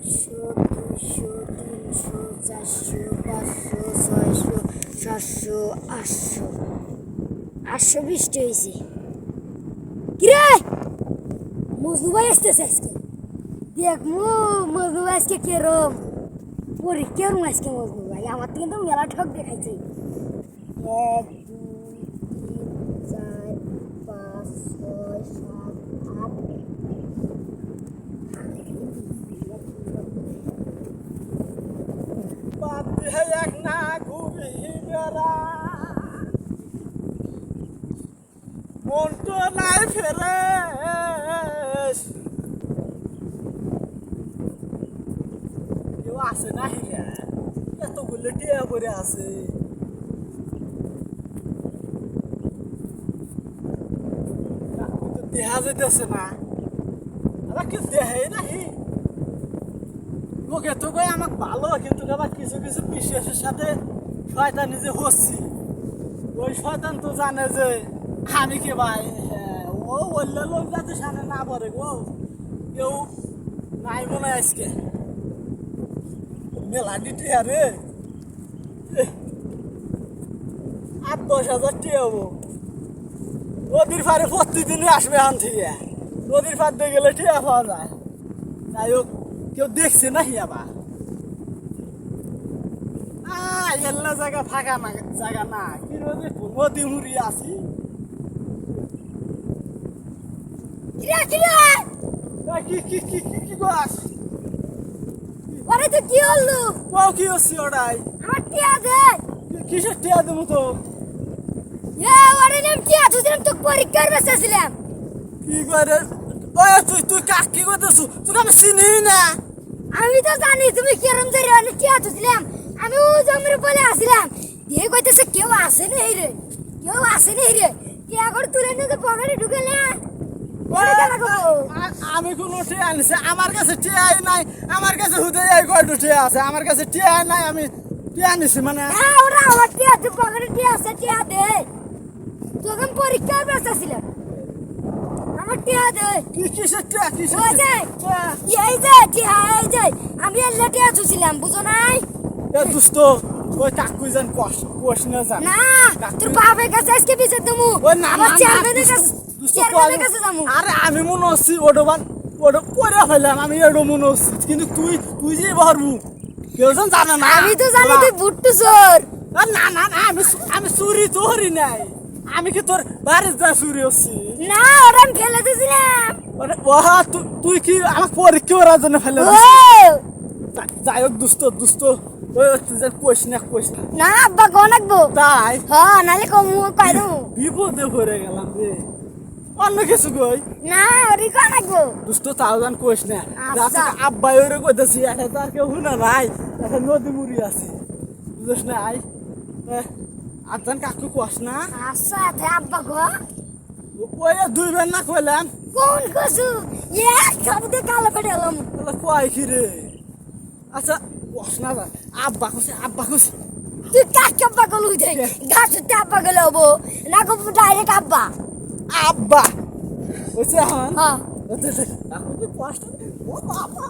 একশো দুশো তিনশো চারশো পাঁচশো ছয়শো সাতশো আটশো আটশো বিশটা হয়েছে কিরে মজনু আজকে দেখ মু মজনু ভাই আজকে কেরম পরীক্ষা রুম আজকে মজনু ভাই আমার থেকে তো মেলা ঠক দেখাইছে এক দুই তিন চার পাঁচ ছয় সাত আট বাপরে এক না ঘুরি বেড়া। মন তো নাই ফেরে কেউ আছে না হিরে এতগুলো টিয়া করে আছে। দেহা যেতেছে না। আবার কি দেহাই নাহি। ওকে তো কই আমাকে ভালো কিন্তু আবার কিছু কিছু বিশ্বাসের সাথে শয়তান নিজে হচ্ছি। ওই শয়তান তো জানে যে আমি কে ভাই হ্যাঁ, ও বললে লোক যাতে সামনে না পড়ে গো। কেউ নাই মনে আজকে। মেলা দিতে আরে আট দশ হাজার টি হব। নদীর পাড়ে প্রতিদিনই আসবে আন থেকে। নদীর পাড় দিয়ে গেলে টিয়া পাওয়া যায়। যাই হোক। কেউ দেখছে না আবার? এল্লা জায়গা ফাঁকা না জায়গা না কি রোদে নদী মুড়ি এ, কি কি কি কি কি গাছ তো কি হলো? ও কি হচ্ছে ওটাই? আমার টিয়া দে। কি- কিসের টিয়া দেবো তো? এ ওরে নেম টিয়া তুই তো পরীক্ষার বসেছিলাম কি করে? ওই তুই তুই কাক কি করতেছু? তুই আমি চিনি না। আমি তো জানি তুমি কেরম ধরে অনেক টিয়া তুছিলাম আমি ও জমির বলে আসছিলাম দিয়ে কইতেছে কেউ আসে নেই রে? কেউ আসে নেই রে? টিয়া করে তুলে নিয়ে পকেটে ঢুকে না আমি কোনো টিয়া আনিছে আমার কাছে টিয়াই নাই আমার কাছে হুদে এই কয়টা টিয়া আছে আমার কাছে টিয়াই নাই আমি টিয়া নিছি মানে হ্যাঁ ওরা আমার টিয়া তুই পকেটে টিয়া আছে টিয়া দে। তোকে পরীক্ষার বসেছিলাম আমার আমি এল্লা টিয়া বুঝো নাই? দুস্ত ওই কাকুই যেন কষ কষ না জান না তোর বাপের কাছে আজকে বিচার দেবো। আমার না, না, চেয়ারম্যানের কাছে চেয়ারম্যানের কাছে যাব। আরে আমি মনে হচ্ছি ওটা ওটা পরে ফেলাম আমি এডো মনে হচ্ছি। কিন্তু তুই তুই যে পারবু কেউ জানে না। আমি তো জানি তুই বুট্টু চোর। না না না আমি আমি চুরি তো হরি নাই। আমি কি তোর বাড়ির যা চুরি হচ্ছি না ওরা আমি ফেলে দিয়েছিলাম। ওরে, ওহা, তুই কি আমার পরীক্ষা ওরার জন্য ফেলে যাই হোক তুই যে কইস না কইস না। না আব্বা গো নাকবো তাই? হ্যাঁ নালে কমু কয় দেবো। বিপদে পড়ে গেলাম রে। অন্য কিছু কই? না ওরি নাকবো দুষ্ট তাও জান কইস না। আচ্ছা। যাতে আব্বাই ওরে কইতেছি এটা তো আর কেউ শুনে নাই। এটা নদী মুড়ি আছে। বুঝছ না আই আর জান কাকু কস না? আচ্ছা তে আব্বা গো। ওই দুই বের না কইলাম। কোন কসু? এ খাবতে কালো পেটে এলাম। তাহলে কয় কি রে? আচ্ছা কস না আব্বা কইছে আব্বা কইছে তুই কাকে আব্বা লুই দে গাছ তে আব্বা গো লবো। না গো ডাইরেক্ট আব্বা। আব্বা। বুঝছে এখন? হ্যাঁ। কাকু কি কষ্ট ও বাবা।